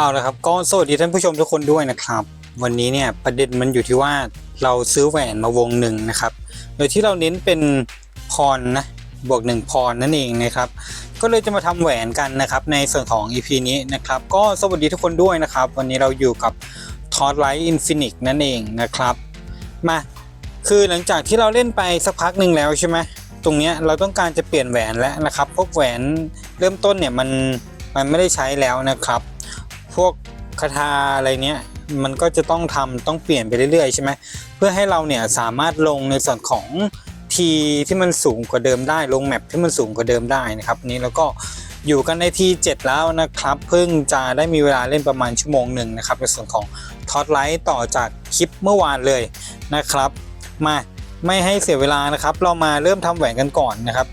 เอาละครับก็สวัสดีท่านผู้ชมทุกคนด้วยนะครับ วันนี้เนี่ยประเด็นมันอยู่ที่ว่าเราซื้อแหวนมาวงหนึ่งนะครับ โดยที่เราเน้นเป็นพรนะบวกหนึ่งพรนั่นเองนะครับก็เลยจะมาทำแหวนกันนะครับในส่วนของ EP นี้นะครับก็สวัสดีทุกคนด้วยนะครับ วันนี้เราอยู่กับ t o r Light Infinix นั่นเองนะครับมาคือหลังจากที่เราเล่นไปสักพักหนึ่งแล้วใช่ไหมตรงเนี้ยเราต้องการจะเปลี่ยนแหวนแล้วนะครับพวกแหวนเริ่มต้นเนี่ยมันมันไม่ได้ใช้แล้วนะครับ พวกคาถาอะไรเนี้ยมันก็จะต้องทำต้องเปลี่ยนไปเรื่อยๆใช่ไหมเพื่อให้เราเนี่ยสามารถลงในส่วนของทีที่มันสูงกว่าเดิมได้ลงแมปที่มันสูงกว่าเดิมได้นะครับนี้แล้วก็อยู่กันในที7แล้วนะครับ เพิ่งจะได้มีเวลาเล่นประมาณชั่วโมงหนึ่งนะครับในส่วนของทอดไลท์ต่อจากคลิปเมื่อวานเลยนะครับ มาไม่ให้เสียเวลานะครับ เรามาเริ่มทำแหวนกันก่อนนะครับ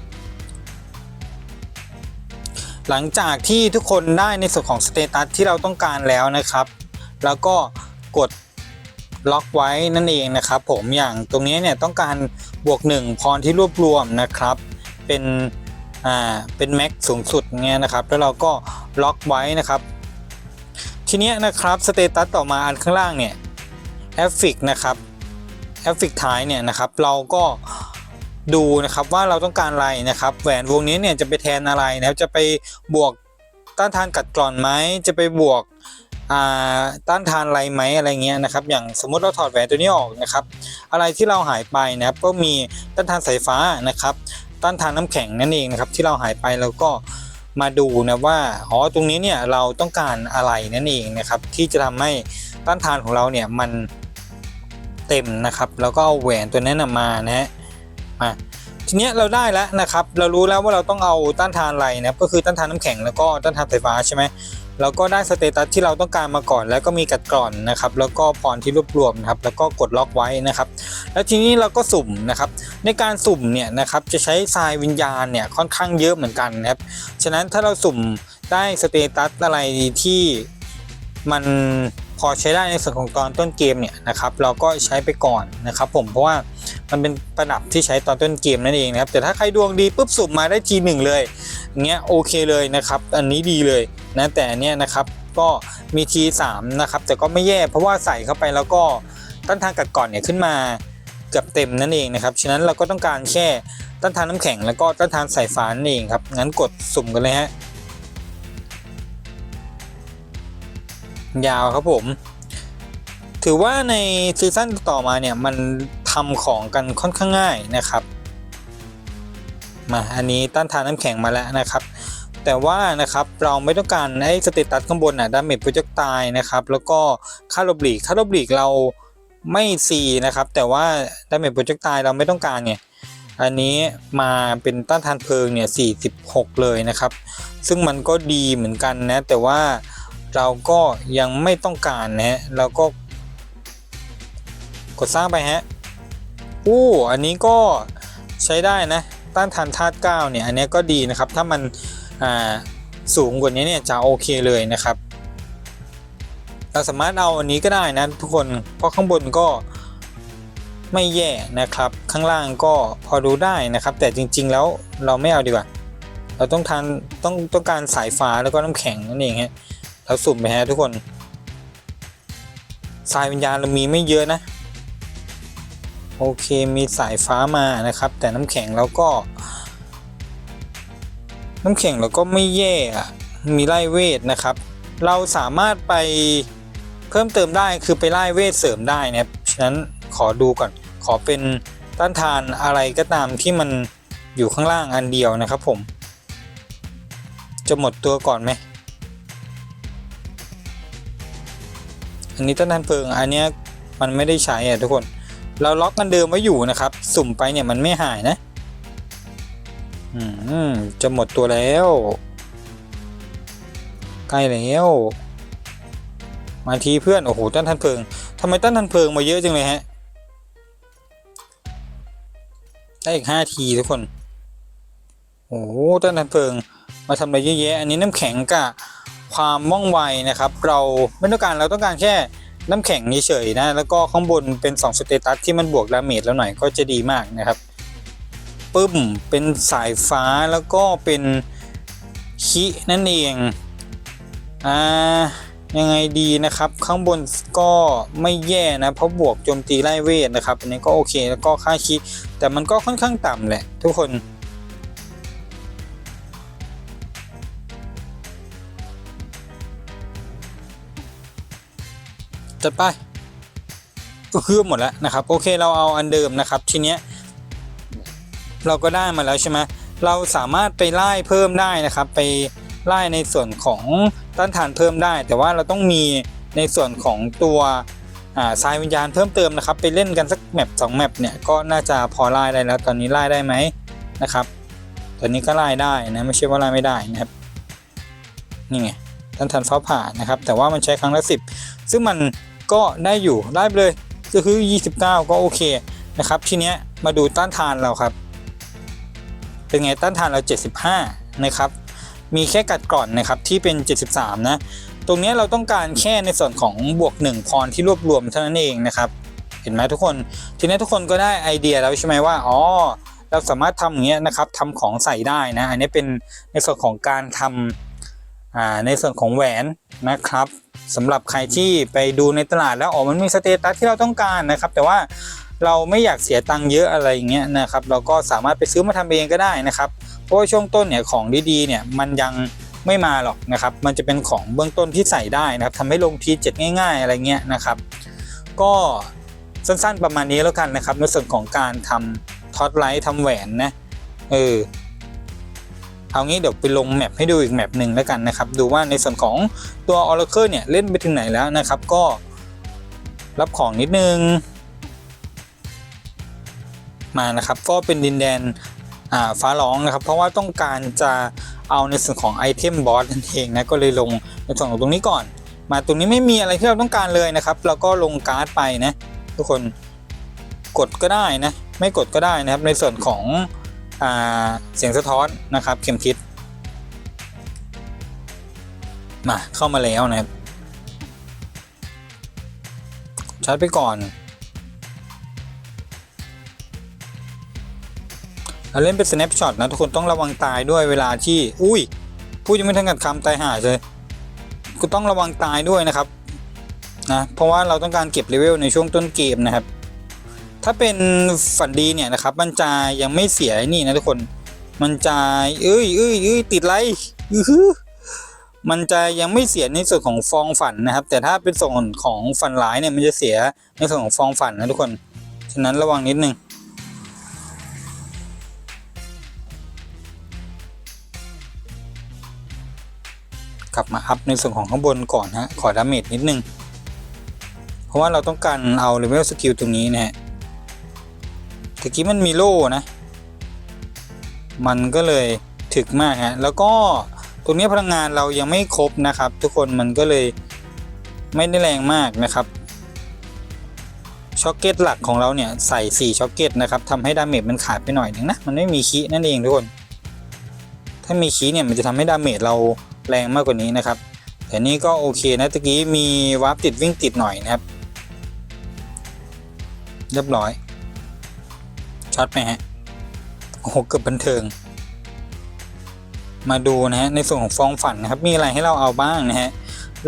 หลังจากที่ทุกคนได้ในส่วนของสเตตัสที่เราต้องการแล้วนะครับ แล้วก็กดล็อกไว้นั่นเองนะครับ ผมอย่างตรงนี้เนี่ยต้องการบวก 1 พรที่รวบรวมนะครับ เป็นอ่าเป็นแม็กสูงสุดเงี้ยนะครับ แล้วเราก็ล็อกไว้นะครับ ทีนี้นะครับสเตตัสต่อมาอันข้างล่างเนี่ยแอฟฟิกนะครับแอฟฟิกท้ายเนี่ยนะครับ เราก็ ดูนะครับว่าเราต้องการอะไรนะครับ แหวนวงนี้เนี่ยจะไปแทนอะไรนะครับจะไปบวกต้านทานกัดกร่อนไหมจะไปบวกต้านทานอะไรไหมอะไรเงี้ยนะครับ อย่างสมมุติเราถอดแหวนตัวนี้ออกนะครับ อะไรที่เราหายไปนะครับก็มีต้านทานสายฟ้านะครับ ต้านทานน้ำแข็งนั่นเองนะครับ ที่เราหายไปแล้วก็มาดูนะว่าอ๋อตรงนี้เนี่ยเราต้องการอะไรนั่นเองนะครับ ที่จะทำให้ต้านทานของเราเนี่ยมันเต็มนะครับ แล้วก็เอาแหวนตัวนั้นมานะฮะ มาทีเนี้ยเราได้แล้วนะครับ เรารู้แล้วว่าเราต้องเอาต้านทานอะไรนะครับก็คือต้านทานน้ำแข็งแล้วก็ต้านทานไฟฟ้าใช่ไหมแล้วก็ได้สเตตัสที่เราต้องการมาก่อน แล้วก็มีกัดกร่อนนะครับ แล้วก็พรที่รวบรวมนะครับ แล้วก็กดล็อกไว้นะครับ แล้วทีนี้เราก็สุ่มนะครับ ในการสุ่มเนี่ยนะครับจะใช้ทรายวิญญาณเนี่ยค่อนข้างเยอะเหมือนกันนะครับ ฉะนั้นถ้าเราสุ่มได้สเตตัสอะไรที่มัน พอใช้ได้ในส่วนของตอนต้นเกมเนี่ยนะครับเราก็ใช้ไปก่อนนะครับ ผมเพราะว่ามันเป็นประดับที่ใช้ตอนต้นเกมนั่นเองนะครับแต่ถ้าใครดวงดีปุ๊บสุ่มมาได้ทีหนึ่งเลยอย่างเงี้ยโอเคเลยนะครับ อันนี้ดีเลยนะแต่เนี้ยนะครับก็มีทีสามนะครับแต่ก็ไม่แย่เพราะว่าใส่เข้าไปแล้วก็ต้านทานกัดก่อนเนี่ยขึ้นมาเกือบเต็มนั่นเองนะครับฉะนั้นเราก็ต้องการแค่ต้านทานน้ำแข็งแล้วก็ต้านทานสายฟ้านั่นเองครับงั้นกดสุ่มกันเลยฮะ ยาวครับผม ถือว่าในซีซั่นต่อมาเนี่ยมันทำของกันค่อนข้างง่ายนะครับมาอันนี้ต้านทานน้ำแข็งมาแล้วนะครับ แต่ว่านะครับเราไม่ต้องการให้สเตตัสข้างบนอะดาเมจโปรเจกตายนะครับ แล้วก็ค่าลบหลีกค่าลบหลีกเราไม่ซีนะครับ แต่ว่าดาเมจโปรเจกตายเราไม่ต้องการไงอันนี้มาเป็นต้านทานเพลิงเนี่ย46 เลยนะครับ ซึ่งมันก็ดีเหมือนกันนะ แต่ว่า เราก็ยังไม่ต้องการนะเราก็ กดสร้างไปฮะอู้อันนี้ก็ใช้ได้นะ ต้านทานธาตุเก้าเนี่ย อันนี้ก็ดีนะครับ ถ้ามันสูงกว่านี้เนี่ยจะโอเคเลยนะครับ เราสามารถเอาอันนี้ก็ได้นะทุกคน เพราะข้างบนก็ไม่แย่นะครับ ข้างล่างก็พอดูได้นะครับ แต่จริง ๆ แล้วเราไม่เอาดีกว่า เราต้องทานต้องต้องการสายฟ้าแล้วก็น้ำแข็งนั่นเองฮะ เราสุ่มไปฮะทุกคนสายวิญญาณเรามีไม่เยอะนะ โอเคมีสายฟ้ามานะครับ แต่น้ำแข็งเราก็ น้ำแข็งเราก็ไม่แย่อะมีไล่เวทนะครับ เราสามารถไปเพิ่มเติมได้คือไปไล่เวทเสริมได้นะครับฉะนั้นขอดูก่อนขอเป็นต้านทานอะไรก็ตามที่มันอยู่ข้างล่างอันเดียวนะครับผม จะหมดตัวก่อนไหม อันนี้ต้นทานเพลิง อันนี้มันไม่ได้ใช้อะทุกคน เราล็อกกันเดิมไว้อยู่นะครับ สุ่มไปเนี่ยมันไม่หายนะอืมจะหมดตัวแล้ว ใกล้แล้วมาทีเพื่อนโอ้โหต้นทันเพลิงทำไมต้นทันเพลิงมาเยอะจังเลยฮะได้อีกห้าทีทุกคนโอ้โหต้นทันเพลิงมาทำอะไรเยอะแยะอันนี้น้ำแข็งกับ ความว่องไวนะครับ เราไม่ต้องการเราต้องการแค่น้ำแข็งเฉยๆนะ แล้วก็ข้างบนเป็น2สเตตัสที่มันบวกดาเมจแล้วหน่อยก็จะดีมากนะครับปึ้มเป็นสายฟ้าแล้วก็เป็นคินั่นเองอ่ายังไงดีนะครับ ข้างบนก็ไม่แย่นะ เพราะบวกโจมตีไล่เวทนะครับอันนี้ก็โอเคแล้วก็ค่าคิแต่มันก็ค่อนข้างต่ำแหละ ทุกคน จัดไปก็คือหมดแล้วนะครับ โอเคเราเอาอันเดิมนะครับ ทีเนี้ยเราก็ได้มาแล้วใช่ไหมเราสามารถไปไล่เพิ่มได้นะครับ ไปไล่ในส่วนของต้านทานเพิ่มได้ แต่ว่าเราต้องมีในส่วนของตัวอ่าทรายวิญญาณเพิ่มเติมนะครับ ไปเล่นกันสักแมปสองแมปเนี่ยก็น่าจะพอไล่ได้แล้ว ตอนนี้ไล่ได้ไหมนะครับตอนนี้ก็ไล่ได้นะไม่ใช่ว่าไล่ไม่ได้นะครับนี่ไงต้านทานฟ้าผ่านะครับ แต่ว่ามันใช้ครั้งละสิบซึ่งมัน ก็ได้อยู่ได้ไปเลยก็คือ 29 ก็โอเคนะครับ ทีเนี้ยมาดูต้านทานเราครับ เป็นไงต้านทานเรา 75 นะครับ มีแค่กัดก่อนนะครับที่เป็น 73 นะ ตรงเนี้ยเราต้องการแค่ในส่วนของบวก 1 พรที่รวบรวมเท่านั้นเองนะครับ เห็นไหมทุกคน ทีนี้ทุกคนก็ได้ไอเดียแล้วใช่ไหมว่า อ๋อ เราสามารถทำอย่างเงี้ยนะครับทำของใส่ได้นะ อันนี้เป็นในส่วนของการทำอ่า ในส่วนของแหวนนะครับสำหรับใครที่ไปดูในตลาดแล้วอ๋อมันมีสเตตัสที่เราต้องการนะครับ แต่ว่าเราไม่อยากเสียตังค์เยอะอะไรอย่างเงี้ยนะครับ เราก็สามารถไปซื้อมาทำเองก็ได้นะครับ เพราะว่าช่วงต้นเนี่ยของดีๆเนี่ยมันยังไม่มาหรอกนะครับ มันจะเป็นของเบื้องต้นที่ใส่ได้นะครับทำให้ลงทีเจ็ดง่าย ๆ อะไรเงี้ยนะครับ ก็สั้นๆประมาณนี้แล้วกันนะครับในส่วนของการทำท็อตไลท์ทำแหวนนะเออ เอางี้เดี๋ยวไปลงแมปให้ดูอีกแมปหนึ่งแล้วกันนะครับ ดูว่าในส่วนของตัว Oracle เนี่ยเล่นไปถึงไหนแล้วนะครับ ก็รับของนิดนึง มานะครับ ก็เป็นดินแดนอาฟ้าร้องนะครับ เพราะว่าต้องการจะเอาในส่วนของไอเทมบอสนั่นเองนะก็เลยลงในส่วนของตรงนี้ก่อน มาตรงนี้ไม่มีอะไรที่เราต้องการเลยนะครับ เราก็ลงการ์ดไปนะ ทุกคนกดก็ได้นะ ไม่กดก็ได้นะครับในส่วนของ เสียงสะท้อนนะครับเข็มทิศมาเข้ามาแล้วนะครับชาร์จไปก่อน เราเล่นเป็น snapshot นะ ทุกคนต้องระวังตายด้วยเวลาที่ อุ้ยพูดยังไม่ทันกัดคำตายหาเลยก็ต้องระวังตายด้วยนะครับนะเพราะว่าเราต้องการเก็บเลเวลในช่วงต้นเกมนะครับ ถ้าเป็นฝันดีเนี่ยนะครับ มันจะยังไม่เสียนี่นะทุกคน มันจะเอ้ยเอ้ยเอ้ยติดไรอือมันจะยังไม่เสียในส่วนของฟองฝันนะครับ แต่ถ้าเป็นส่วนของฝันร้ายเนี่ยมันจะเสียในส่วนของฟองฝันนะทุกคน ฉะนั้นระวังนิดนึงกลับมาอัพในส่วนของข้างบนก่อนฮะขอดาเมจนิดนึง เพราะว่าเราต้องการเอาเลเวลสกิลตรงนี้นะฮะะกี้มันมีโล่นะ มันก็เลยถึกมากฮะแล้วก็ตรงนี้พลังงานเรายังไม่ครบนะครับ ทุกคนมันก็เลยไม่ได้แรงมากนะครับช็อคเก็ตหลักของเราเนี่ยใส่ 4ช็อคเก็ตนะครับทำให้ดาเมจมันขาดไปหน่อยนึงนะ มันไม่มีคีนั่นเองทุกคน ถ้ามีคีเนี่ยมันจะทำให้ดาเมจเราแรงมากกว่านี้นะครับ แต่นี่ก็โอเคนะตะกี้มีวาร์ปติดวิ่งติดหน่อยนะครับ เรียบร้อย ช็อตไหมฮะโอ้โหเกือบบันเทิง มาดูนะฮะในส่วนของฟองฝันนะครับมีอะไรให้เราเอาบ้างนะฮะ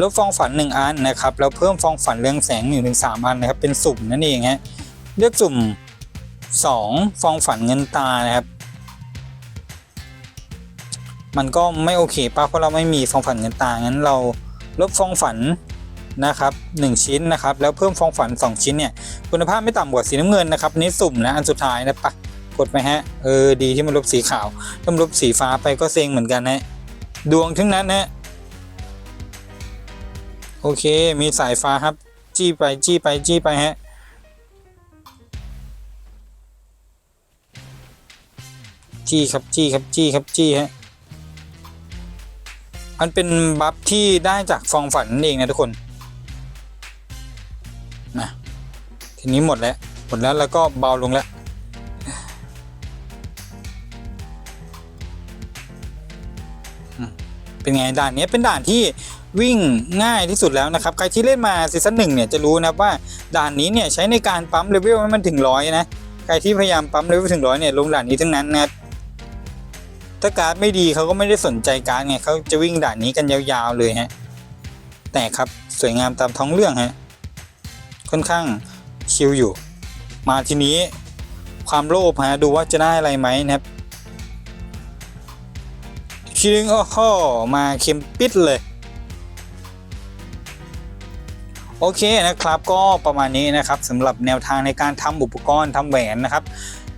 ลบฟองฝัน 1 อันนะครับแล้วเพิ่มฟองฝันเรืองแสง1นถึงสอันนะครับเป็นสุ่มนั่นเองฮะเลือกสุ่ม 2 ฟองฝันเงินตานะครับ มันก็ไม่โอเคป่ะเพราะเราไม่มีฟองฝันเงินตางั้นเราลบฟองฝัน นะครับ1ชิ้นนะครับแล้วเพิ่มฟองฝัน 2 ชิ้นเนี่ยคุณภาพไม่ต่ำกว่าสีน้ำเงินนะครับนี่สุ่มนะอันสุดท้ายนะปะกดไปฮะเออดีที่มันลบสีขาวถ้ามันลบสีฟ้าไปก็เซ็งเหมือนกันนะดวงทั้งนั้นนะโอเคมีสายฟ้าครับ จี้ไปจี้ไปจี้ไปฮะจี้ครับจี้ครับจี้ครับจี้ฮะมันเป็นบัฟที่ได้จากฟองฝันนั่นเองนะทุกคน นี้หมดแล้ว หมดแล้วแล้วก็เบาลงแล้ว เป็นไงด่านนี้เป็นด่านที่วิ่งง่ายที่สุดแล้วนะครับ ใครที่เล่นมาซีซั่นหนึ่งเนี่ยจะรู้นะว่าด่านนี้เนี่ยใช้ในการปั๊มเลเวลให้มันถึงร้อยนะ ใครที่พยายามปั๊มเลเวลถึงร้อยเนี่ยลงด่านนี้ทั้งนั้นนะถ้าการ์ดไม่ดีเขาก็ไม่ได้สนใจการ์ดไงเขาจะวิ่งด่านนี้กันยาวๆเลยฮะแตกครับสวยงามตามท้องเรื่องฮะค่อนข้าง คิวอยู่ มาทีนี้ความโลภฮะดูว่าจะได้อะไรไหมนะครับคิงอ้อหมาเค็มปิดเลย โอเคนะครับก็ประมาณนี้นะครับสำหรับแนวทางในการทำอุปกรณ์ทำแหวนนะครับ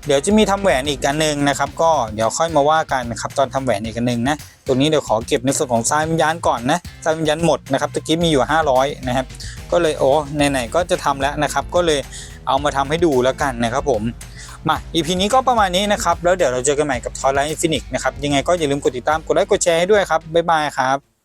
เดี๋ยวจะมีทำแหวนอีกอันหนึ่งนะครับ ก็เดี๋ยวค่อยมาว่ากันนะครับตอนทำแหวนอีกอันหนึ่งนะตรงนี้เดี๋ยวขอเก็บในส่วนของทรายวิญญาณก่อนนะทรายวิญญาณหมดนะครับตะกี้มีอยู่ 500 นะครับ ก็เลยโอ้ไหนๆก็จะทำแล้วนะครับ ก็เลยเอามาทำให้ดูแล้วกันนะครับผมมา EP นี้ก็ประมาณนี้นะครับ แล้วเดี๋ยวเราเจอกันใหม่กับทอยไลท์ฟินิกนะครับยังไงก็อย่าลืมกดติดตามกดไลค์กดแชร์ให้ด้วยครับบ๊ายบายครับ